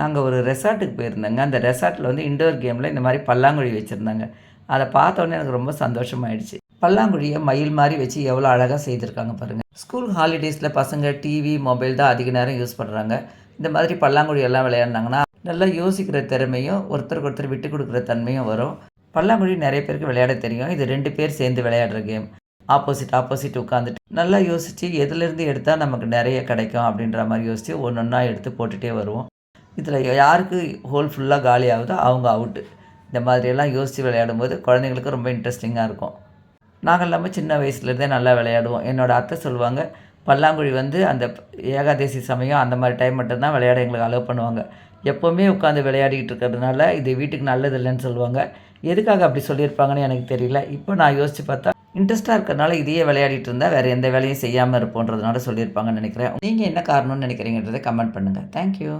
நாங்கள் ஒரு ரெசார்ட்டுக்கு போயிருந்தோங்க. அந்த ரெசார்ட்டில் வந்து இண்டோர் கேமில் இந்த மாதிரி பல்லாங்குழி வச்சுருந்தாங்க. அதை பார்த்தோன்னே எனக்கு ரொம்ப சந்தோஷமாயிடுச்சு. பல்லாங்குழியை மயில் மாதிரி வச்சு எவ்வளோ அழகாக செய்திருக்காங்க பாருங்கள் ஸ்கூல் ஹாலிடேஸில் பசங்க டிவி மொபைல் தான் அதிக நேரம் யூஸ் பண்ணுறாங்க இந்த மாதிரி பல்லாங்குழி எல்லாம் விளையாடினாங்கன்னா நல்லா யோசிக்கிற திறமையும் ஒருத்தருக்கு ஒருத்தர் விட்டு கொடுக்குற தன்மையும் வரும். பல்லாங்குழி நிறைய பேருக்கு விளையாட தெரியும். இது ரெண்டு பேர் சேர்ந்து விளையாடுற கேம் ஆப்போசிட் ஆப்போசிட் உட்காந்துட்டு நல்லா யோசித்து எதுலேருந்து எடுத்தால் நமக்கு நிறைய கிடைக்கும் அப்படின்ற மாதிரி யோசித்து ஒன்று ஒன்றா எடுத்து போட்டுகிட்டே வருவோம். இதில் யாருக்கு ஹோல் ஃபுல்லாக காலி ஆகுதோ அவங்க அவுட்டு இந்த மாதிரியெல்லாம் யோசித்து விளையாடும் போது குழந்தைங்களுக்கு ரொம்ப இன்ட்ரெஸ்டிங்காக இருக்கும். நாங்கள் எல்லாமே சின்ன வயசுலேருந்தே நல்லா விளையாடுவோம். என்னோடய அத்தை சொல்லுவாங்க பல்லாங்குழி வந்து அந்த ஏகாதசி சமயம் அந்த மாதிரி டைம் மட்டும்தான் விளையாட எங்களுக்கு அலோவ் பண்ணுவாங்க. எப்போவுமே உட்காந்து விளையாடிக்கிட்டு இருக்கிறதுனால இது வீட்டுக்கு நல்லது இல்லைன்னு சொல்லுவாங்க. எதுக்காக அப்படி சொல்லியிருப்பாங்கன்னு எனக்கு தெரியல. இப்போ நான் யோசித்து பார்த்தா இன்ட்ரெஸ்ட்டாக இருக்கிறனால இதையே விளையாடிட்டு இருந்தால் வேறு எந்த வேலையும் செய்யாமல் இருப்போன்றதுனால சொல்லியிருப்பாங்கன்னு நினைக்கிறேன். நீங்கள் என்ன காரணம்னு நினைக்கிறீங்கன்றதை கமெண்ட் பண்ணுங்கள் தேங்க்யூ